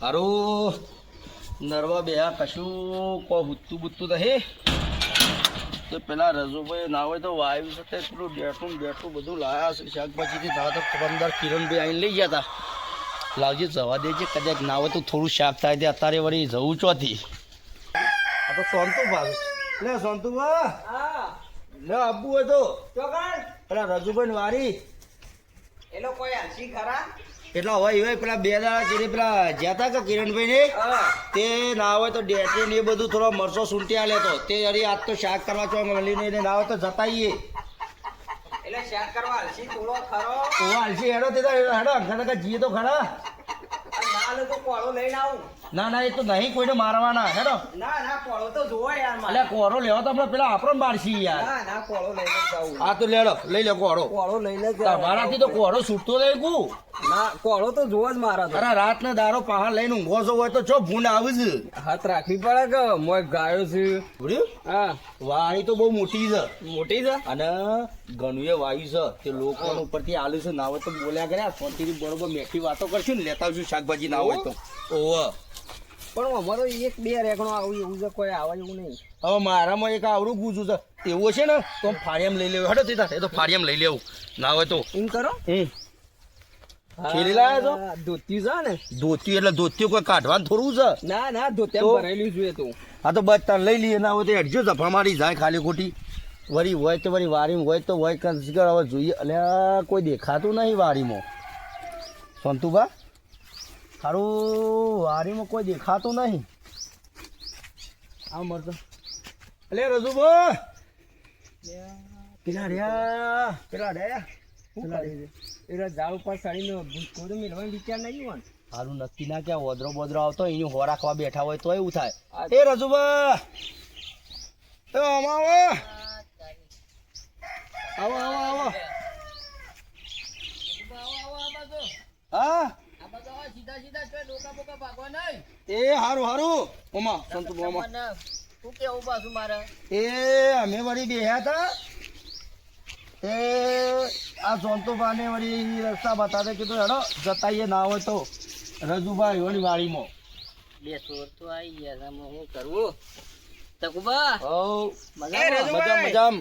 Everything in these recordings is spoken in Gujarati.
હારું. નરવા બે કશું કોઈ હુત્તું બુત્તું નહીં. તો પેલા રજુભાઈ ના હોય તો વાયુ સાથે પેલું બેઠું બેઠું બધું લાયા છે. શાકભાજીથી ના તો પંદર કિરણભાઈ આવીને લઈ ગયા હતા લાવજે જવા દેજે કદાચ ના હોય તો થોડું શાક થાય તે અત્યારે વળી જવું ચોથી આ તો સોનતુ ભાઈ લે સોનતુ લે આપવું હોય તો. પેલા રજુભાઈ વારી. એ લોકો હસી ખરા? એટલા હોય હોય પેલા બે દાડા ચીરે પેલા જ્યાતા કે કિરણભાઈ ને તે ના હોય તો ડેટી ને એ બધું થોડો મરચો આ લેતો તે. અરે આજ તો શાક કરવા છો મળીને એને ના હોય તો જતાઈએ. એટલે શેર કરવા હસી થોડો ખરો. ઓ હાલસી હેડો તે હેડો અંગા જીએ તો ખરા ના લે તો કોળો લઈને આવું. ના ના એ તો નહીં કોઈને મારવાના. હેડો. ના ના કોળો તો જોવો યાર અલ્યા કોળો લેવા તો આપણે પેલા આપણો મારશી યાર. ના ના કોળો લઈને જાવ આ તો લેડો લઈ લે કોળો. કોળો લઈને જાવું. તમારાથી તો કોળો છૂટતો નહીં કુ. ના કોળો તો જોવો જ મારા તો. અરે રાત ને દારો પહાડ લઈને ઊંઘો છો હોય તો ચો ભૂંડ આવે છે? હાથ રાખવી પડે કે મોય ગાયો છે? ભૂડ્યું હા. વાણી તો બહુ મોટી છે. મોટી છે? અને ઘણું એ વાયુ છે તે લોકો ઉપરથી આલુ છે. ના હોય તો બોલ્યા કર્યા. શાંતિથી બરોબર મેઠી વાતો કરશું ને લેતા આવશું શાકભાજી ના હોય તો. ઓવ પણ અમારો એક બે રેગણો આવું એવું છે કોઈ આવે એવું નહીં. હવે મારામાં એક આવડું ગુજું છે. એવું છે ને તો ફાળિયામ લઈ લેવું. હડો તીતા એ તો ફાળિયામ લઈ લેવું. ના હોય તો. એમ કરો? હમ. ખેલી લાયા છો? ધોતી છે ને. ધોતી એટલે ધોતી કોઈ કાઢવાનું થોડું છે. ના ના તો? ભરેલું જોઈએ તું. આ તો બસ તાર લઈ લઈએ ના હોય તો હેડજો જફા મારી જાય ખાલી ખોટી. વળી હોય તો વારી હોય તો હોય કંસગર હવે જોઈએ. અલ્યા કોઈ દેખાતું નહીં વારીમાં. સંતુભા? સારું વારીમાં કોઈ દેખાતું નહીં. આ મરતો. અલે રજુભા. પેલા રહ્યા પેલા રહ્યા. પેલા રહ્યા. એટલે ઝાડ ઉપર ચડીને મેળવાનો વિચાર નહીં હોય સારું નક્કી ના ક્યાં ઓદરો બોદરો આવતો હોય, એની હો રાખવા બેઠા હોય તો એવું થાય. એ એ આમાં આવો આવો આવો આવો. હા? એ હારું હારું. ઓમા સંતુ ઓમા શું કેવું પાછું મારે? એ અમે વળી બેહ્યા હતા એ આ સોનતુભાને વળી રસ્તા બતાવે કીધું હેડો જતાઈએ ના હોય તો. રજુભાઈ વળી વાડીમાં. બે ચોર તો આવી ગયા આમાં શું કરવું? તકુબા! મજામ? મજામ.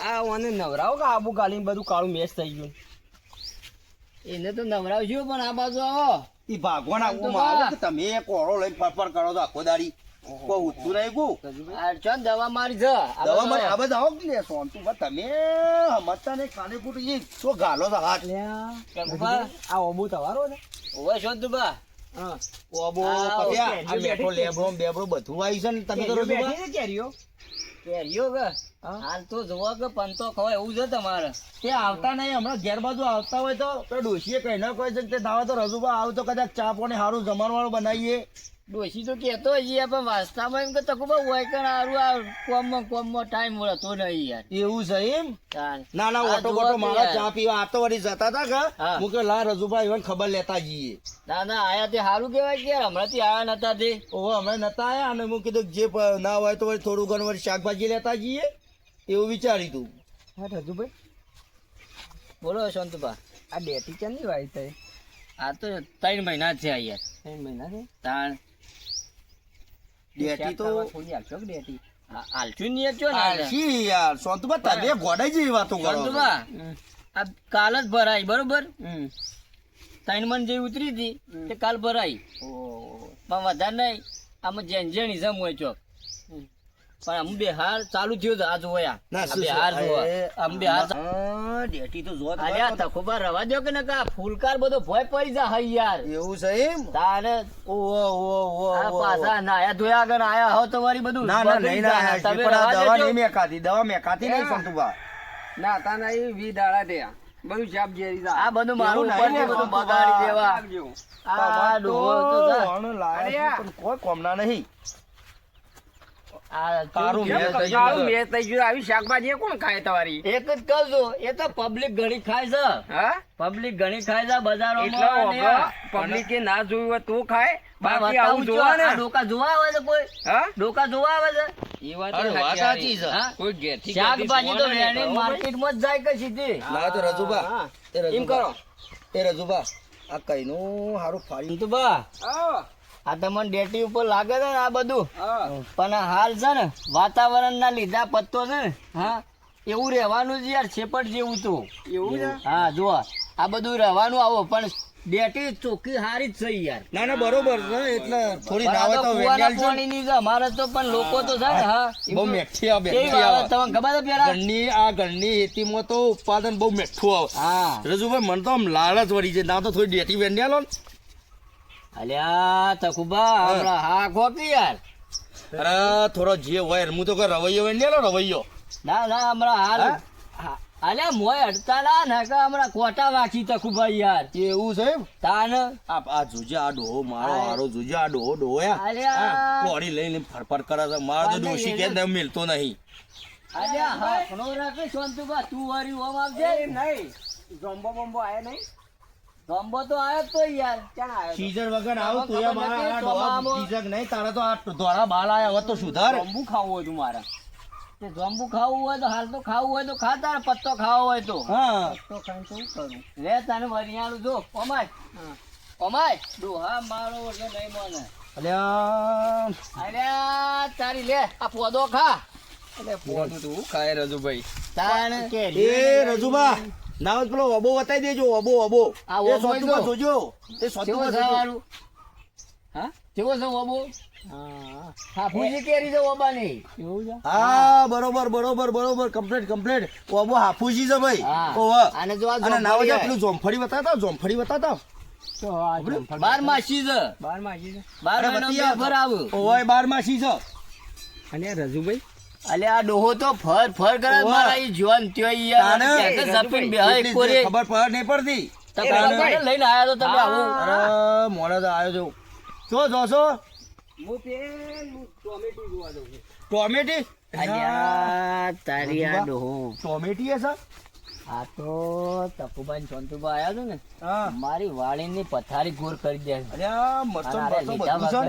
આ નવરાવો કે આબુ ગાલીને બધું કાળું મેચ થઈ ગયું. એને તો નવરાવજો પણ આ બાજુ આવો. ઈ ભાગવાન! આવું કે તમે એક ઓળો લઈને ફરફર કરો તો આખો દાડી? કોઈ ઉઠતું નહીં ગુ અર્ચન દવા મારી જ દવા મારી આ આવો. બધા આવો કે લે સોનતુભા તમે સમજતા નહીં ખાને ઈ તો ગાલો તો હાથ? આ ઓબુ તમારો ને ઓવે શોધુબા હા. ઓબો આ આ બેઠો બેઠી લેબડો બધું આવી છે ને તમે તો બેઠી કેરીઓ? કે? હાલ તો જોવો કે પંતો ખવાય એવું છે તમારે. તે આવતા નહીં હમણાં ઘેર બાજુ આવતા હોય તો ડોશીએ કઈ ન કહે છે કે તે દાવા તો રજૂબા આવ તો કદાચ ચા પાણી સારું જમણવાળું બનાવીએ. ડોશી તો કહેતો હજી પણ વાસ્તામાં એમ કે તકુબા હોય કે હારું આ કોમમાં કોમમાં ટાઈમ મળતો નહીં યાર. એવું છે એમ? ના ના ઓટો બોટો મારા ચા પીવા આ તો વળી જતા હતા કે હું. કે લા રજુભાઈ એને ખબર લેતા જઈએ. ના ના આયા તે સારું કહેવાય કે યાર હમણાંથી આયા નતા તે. ઓહો હમણાં નતા આયા? અને હું કીધું જે ના હોય તો વળી થોડું ઘણું વળી શાકભાજી લેતા જઈએ. એવું વિચાર્યું તું. હા રજુભાઈ. બોલો શાંતુભા. આ ડેટી કેમ ની વાય થઈ આ તો ત્રણ મહિના છે યાર. ત્રણ મહિના છે તાણ ડેટી તો થોડી આપશો કે ડેટી? હાલશું નહીં ને આલસી યાર સોનતુભા તમે ગોડાઈ જેવી વાતો કરો. શાંતુભા આ કાલ જ ભરાઈ બરોબર? ત્રણ મન જેવી ઉતરી હતી તે કાલ ભરાઈ. પણ વધારે નહીં આમાં જેન જેણી જમ હોય ચોક. પણ આમ બિહાર ચાલુ થયું છે આજ હોયા ના બિહાર આમ બિહાર ડેટી તો જોત અરે આ તખોબા રવા દો કે ને કા ફૂલકાર બધો ભોય પડી જા હઈ યાર. એવું છે એમ? તારે ઓ ઓ ઓ આ. પાછા નાયા ધોયા ગણ આયા હો તો વારી બધું. ના ના નહીં ના તમે આ દવા નહીં મે મેકાતી દવા મે મેકાતી નહીં હા. સંતુભા. ના તા ના એ વી દાડા દે બધું શાપ જેરી આ બધું મારું ઉપર ઉપરથી બધું બગાડી દેવા. આ ડોળ તો જા. પણ કોઈ કોમના નહીં. આ મેં થઈ કાળું મેં થઈ ગયું? આવી શાકભાજી કોણ ખાય તમારી? એક જ કહું છું એ તો પબ્લિક ઘણી ખાય છે. હા? પબ્લિક ઘણી ખાય છે બજારોમાં પબ્લિક ના જોયું હોય તો ખાય. બાકી બાકી આવું જોવા ને ડોકા જોવા આવે છે કોઈ? હા? ડોકા જોવા આવે છે? એ વાત સાચી છે. કોઈ ઘેરથી શાકભાજી તો વેણી માર્કેટમાં જ જાય કે સીધી? ના તો રજુબા. એમ કરો. એ રજુબા આ કઈનું હારું ફાડી તો બા હા. આ તમને ડેટી ઉપર લાગે છે ને આ બધું. પણ હાલ છે ને વાતાવરણ ના લીધા પત્તો છે ને હા એવું રહેવાનું જ યાર છેપટ જેવું તો. એવું છે? હા જો આ બધું રહેવાનું આવો પણ ડેટી ચોખ્ખી હારી જ થઈ યાર. ના ના બરોબર છે એટલે થોડી પણ ના તો તો છે. ને. છે અમારે તો પણ લોકો તો છે ને હા બહુ મેઠી આવે કેવી મેઠી આવે. તમને ખબર છે પેલા? ઘરની આ ઘરની ખેતીમાં તો ઉત્પાદન બહુ મેઠું આવે. હા. રજુભાઈ મને તો આમ લાલચ વળી છે ના તો થોડી ડેટી વેંડ્યા લો ને. અલ્યા તકુબા હમણાં હા ખોકી યાર. અરે થોડો જે હોય હું તો કોઈ રવૈયો રવૈયો. ના ના હમણાં હાલ હા? હા. અલ્યા મોય અડતા ના ને કે હમણાં કોટા વાંચી તકુબા યાર. એવું છે તાન? આ આ જોજે આ ડોહો મારો હારો જોજે આ ડોહો અલ્યા. કોડી લઈને ફરફર કરે છે. મારો તો ડોશી કે એને- મિલતો નહીં. અલ્યા હાથનો રાખે શાંતુબા તું વારી ઓમ આવજે. નહીં જોમ્બો બોમ્બો આયા નહીં? ધંબો તો આવ્યો તો યાર. ક્યાં આવ્યો સીઝર વગર આવું તો યાર મારા આ ચોમામાં- સીઝર નહીં તારા તો આ ધોરા બાલ આયા હોત તો સુધાર. જાંબુ ખાવું હોય તું મારે. તે જાંબુ ખાવું હોય તો હાલ તો ખાવું હોય તો ખા તારે પત્તો ખાવો હોય તો. હા. તો ખાઈને તો કરું? રે તને વરિયાળું જો. ઓમાય. ઓમાય. ડોહા મારો વગર નહીં મને અલ્યા. અલ્યા તારી લે આ પોદો ખા. એટલે પોદો તું. ખાય રજુભાઈ. તાણ. એ રજુબા ના પેલો અબો બતાવી દેજો અબો અબો એ સોતુમાં જોજો. એ સોતુમાં જોજો. હા? કેવો છે ઓબો હા. હાફુજી કેરી છે ઓબાની હા બરોબર બરોબર બરોબર. Complete complete. અબો હાફુજી છે ભાઈ. ઓહ ઓવા જો આ અને ના હોય તો જોંફળી પેલું જોમફળી બતાવતા જોમફળી બતાતા બાર માસી છે. બારમાં છે? બાર અરે મહિનો બતિયા. બે ફર આવું ઓય બાર માસી છે. અને રજુભાઈ? અલે આ ડોહો તો ફર ફર કરે. મારા ઈ જોન ત્યો યાર તાને? ક્યાંક જ ઝપીને કોરે. ખબર પડ નહીં પડતી તો એ પેલા રજભાઈ. કોને લઈને આયા તો તમે આવું અરે મોડા તો આવ્યો જો જો જોશો હું પેલું ટોમેટી જોવા જઉં છું ટોમેટી અલ્યા તારી આ ડોહો ટોમેટી હશે આ તો તપુબાઈ ચોંતુબા આવ્યા છો ને મારી વાળીની પથારી ગોર કરી દે. છે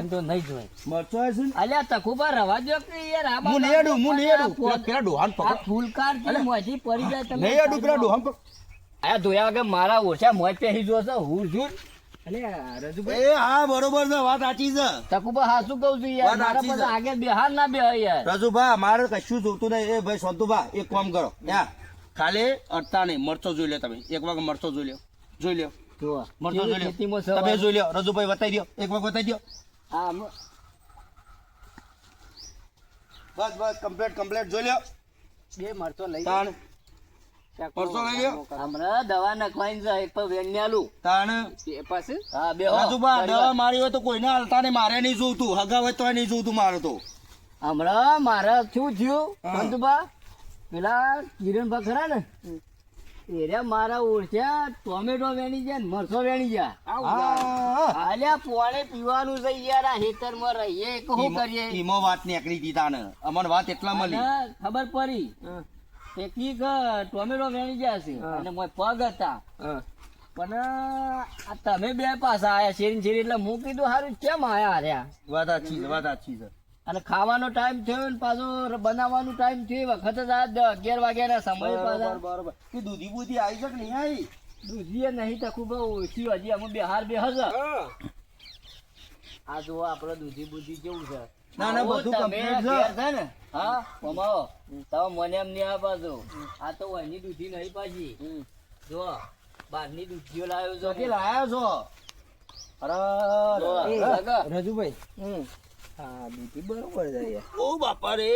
તો નહીં જોય. મરચો હશે અલ્યા તકુબા રવા દો કે યાર? આ હું નહીં અડું હું નહીં અડું. પેલા ડોહાન પકડ. ફૂલકારથી મોઢી પડી જાય તમે નહીં અડું પેલા ડોહાન પકડ. આ ધોયા વગર મારા ઓછા મોજ પહેરી જોશે હું છું. રજુભાઈ? હા બરોબર છે વાત સાચી છે. તકુબા હાસુ કહું છું યાર? વાત મારા સાચી પાસે છે. આગળ બેહાર ના બે યાર. રાજુભા મારે કશું જોતું નહીં. એ ભાઈ સોતુભા એક કામ કરો. યા ખાલી અડતા નહીં મરચો જોઈ લો તમે. એક વખત મરચો જોઈ લો જોઈ લો મરચો જોઈ લો તમે જોઈ લો રજુભાઈ બતાવી દો એક વખત બતાવી દો હા બસ બસ. Complete complete. જોઈ લો બે મરચો લઈ તાણ. મરચો લઈ લ્યો. હમણાં દવા નખવાની છે. એક પર વેણિયાલું. તાણ. પાસે હા બે હો. દવા મારી હોય તો કોઈને હાલતા નહીં મારે નહીં જોવતું હગા હોય તો નહીં જોવતું મારે તો. હમણાં મારે શું થયું. હા. પેલા કિરણ ખરા ને? એર્યા મારા ઓળખ્યા ટોમેટો વેણી ગયા ને મરચો વેણી ગયા. હા. અલ્યા પોણે પીવાનું છે યાર આ હેતરમાં રહીએ કે શું કરીએ? ઈમો વાત નીકળી દીધા ને. અમને વાત એટલા મળી. ખબર પડી કે કી કે ટોમેટો વેણી ગયા છે અને મોય પગ હતા. પણ આ તમે બે પાસા આયા શેરી ને શેરી એટલે હું કીધું સારું કેમ આયા હાર્યા વાત સાચી છે વાત સાચી છે. અને ખાવાનો ટાઈમ થયો ને પાછો બનાવવાનો ટાઈમ થયો. વખત જ આ અગિયાર વાગ્યાના સમય પાછા. બરોબર કે દૂધી બૂધી આવી છે કે નહીં આવી? દૂધીએ નહીં તો ખૂબ ઓછી હજી અમે બિહાર બે હશે હા. આ જો આપણે દૂધી બુધી કેવું છે. ના, ના, બધું તમે છે. ને? હા. તમે મને એમ નહીં આપા આ તો એની દૂધી નહીં પાછી. જો બહારની દૂધીઓ લાવ્યો છો. લાયા છો? અરે. રજુભાઈ. હમ. હા દૂધી બરોબર છે ઓ બાપા રે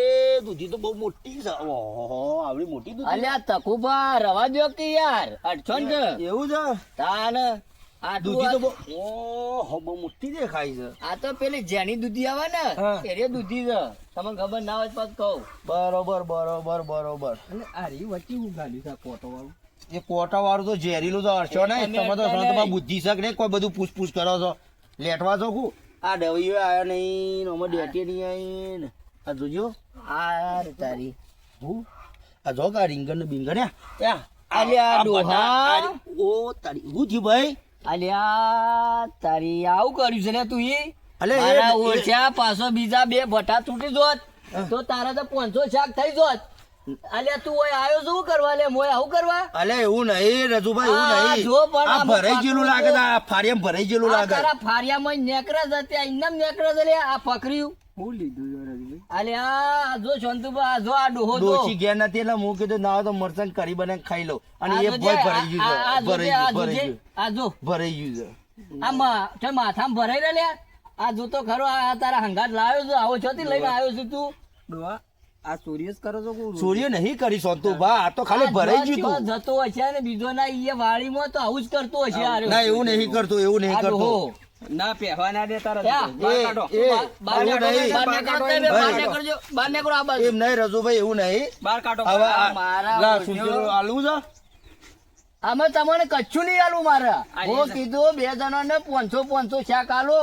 દૂધી તો બહુ મોટી છે. ઓહો આવડી મોટી દૂધી. અલ્યા તકુબા રવા દો કે યાર? અડસો ને એવું છે? તાન આ દૂધી તો ઓહો બહુ મોટી દેખાય છે. આ તો પેલી જેની દૂધી આવે ને એ દૂધી છે. તમને ખબર ના હોય તો કહું. બરોબર બરોબર બરોબર. અરે આ વચ્ચે ઉગાડ્યું છે કોટો વાળું એ કોટા વાળું તો ઝેરીલું તો હરશો ને તમે તો બુદ્ધિ શક ને કોઈ બધું પૂછપૂછ કરો છો. લેટવા છો કુ આ ડવીઓ આવ્યો નહીં અમે ડેટી નહીં આવી ને. આ જોજો. આ તારી. હું. આ જો કે રીંગણ ને બીંગણ? ત્યાં અલ્યા આ ડોહા. ઓ તારી હું થયું ભાઈ. આલ્યા તારી આવું કર્યું છે ને તું ઈ. અલે એ- ઓછા પાછો બીજા બે ભટા તૂટી જોત. તો તારા તો પાંચસો શાક થઈ જોત. અલ્યા તું ઓય આયો શું કરવા? લે મોય આવું કરવા? અલે એવું નહીં રજુભાઈ એવું નહીં. જો પણ આ ભરાઈ ગયેલું લાગે આ ફારિયામાં ભરાઈ ગયેલું લાગે. તારા ફારિયામાં નેકરા જ હતા ઇન્નમ નેકરા જ લે આ પકડ્યું હું લીધું છે રજુભાઈ. અલે જો શાંતુભા આ જો આ ડોહો જો. ડોશી ઘેર નથી એટલે હું કીધું ના તો મરચાં કરી બને ખાઈ લો. અને એ જોજે, ભરાઈ ગયું ભરાઈ આ ગયું. આ જો. ભરાઈ ગયું છે. આ માથામાં ભરાઈ રહ્યા આ જો તો ખરો આ તારા હંગાત લાવ્યો છું આવો છો લઈને આવ્યો છું તું. ડોહા આ સૂર્ય જ કરો છો સૂર્ય નહીં કરી સોનતું બા આ તો ખાલી ભરાઈ ગયું તું જતો હશે ને બીજો ના ઈ વાડીમાં તો આવું જ કરતો હશે. ના એવું નહીં કરતો એવું નહીં કરતો. ના પહેવા ના દે તારા. એમ. નહીં રજુભાઈ એવું નહીં. બહાર કાઢો. હવે મારા આલવું છે આમાં તમને કચ્છું નહીં આલું મારે. હું કીધું બે જણા ને પાંચસો પાંચસો શાક આલો.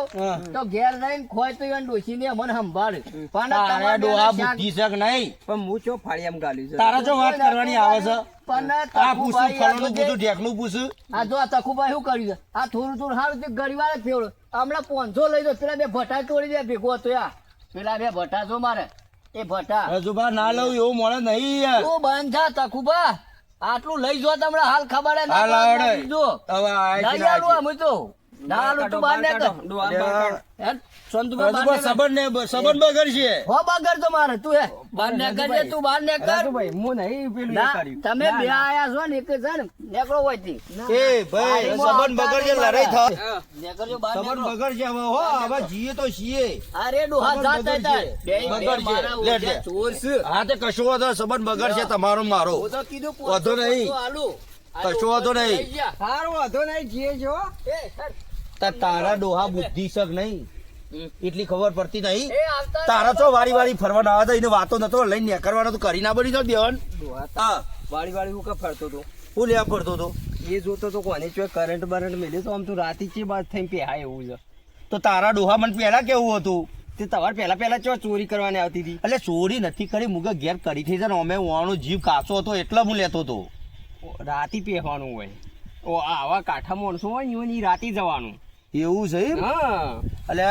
તો ઘેર રહીને ખોય તો એને ડોશીને અમને સંભાળ. પણ તારા ડોહા બુદ્ધિ શક નહીં. પણ હું છો ફાળી એમ ગાલ્યું છે? તારા જો વાત કરવાની આવે છે? પણ આ પૂછું જોજે. પૂછું ઢેકનું પૂછું? આ જો આ તખુભાઈ શું કર્યું છે? આ થોડું થોડું સારું તે ગરીવાર જ ફેવડો. હમણાં પાંચસો લઈ દો પેલા બે ભટા તોડી દે ભેગો હતો યા. પેલા બે ભટા છો મારે. એ ભટા. હજુ ના લઉં એવું મળે નહીં યાર. તું બંધ થા તકુભા. આટલું લઈ જો તમને હાલ ખબર હે ના હવે આ છે નહીં ને આ આલું છે. અમે તો. ના તું. હો? બગર તો મારે. તું હે? તું હું નહીં પેલું. તમે બે આયા છો ને એક છે ને નીકળો હોયથી એ ભાઈ આ સંબંધ આવતા લડાઈ થાય હા. નીકળજો બહાર સંબંધ નીકળો. હવે હો હવે જીએ તો છીએ અરે ડોહા જાત બે- બે બગડશે. લે, લે. ચોર છે. હા તે કશું વાંધો સંબંધ બગડશે તમારો મારો. હું તો કીધું વાંધો નહીં. કશો વાંધો નહીં. સારું વાંધો નહીં જીએ એ. તા તારા ડોહા બુદ્ધિ શક નહીં એટલી ખબર પડતી નહીં. તારા તો વારી વારી ફરવાના આવે તો એને વાતો નતો લઈને નીકળવાનો તો કરી ના બની તો દેવન. હા. વાળી વાળી હું કા ફરતો હતો હું લેવા ફરતો તો? એ જોતો તો કોને ચોય કરંટ બરંટ મેલે તો આમ તો રાતી ચી બાદ થઈને પહેલા એવું છે. તો તારા ડોહા મને પહેલા કેવું હતું? તે તમારે પહેલા પહેલા ચો ચોરી કરવાની આવતી હતી? એટલે ચોરી નથી કરી મુગે ઘેર કરી થઈ છે ને અમે વાણો જીવ કાચો હતો એટલે હું લેતો હતો. રાતી પહેવાનું હોય. ઓ આવા કાંઠા માણસો હોય ને રાતી જવાનું. એવું છે એમ? હા એટલે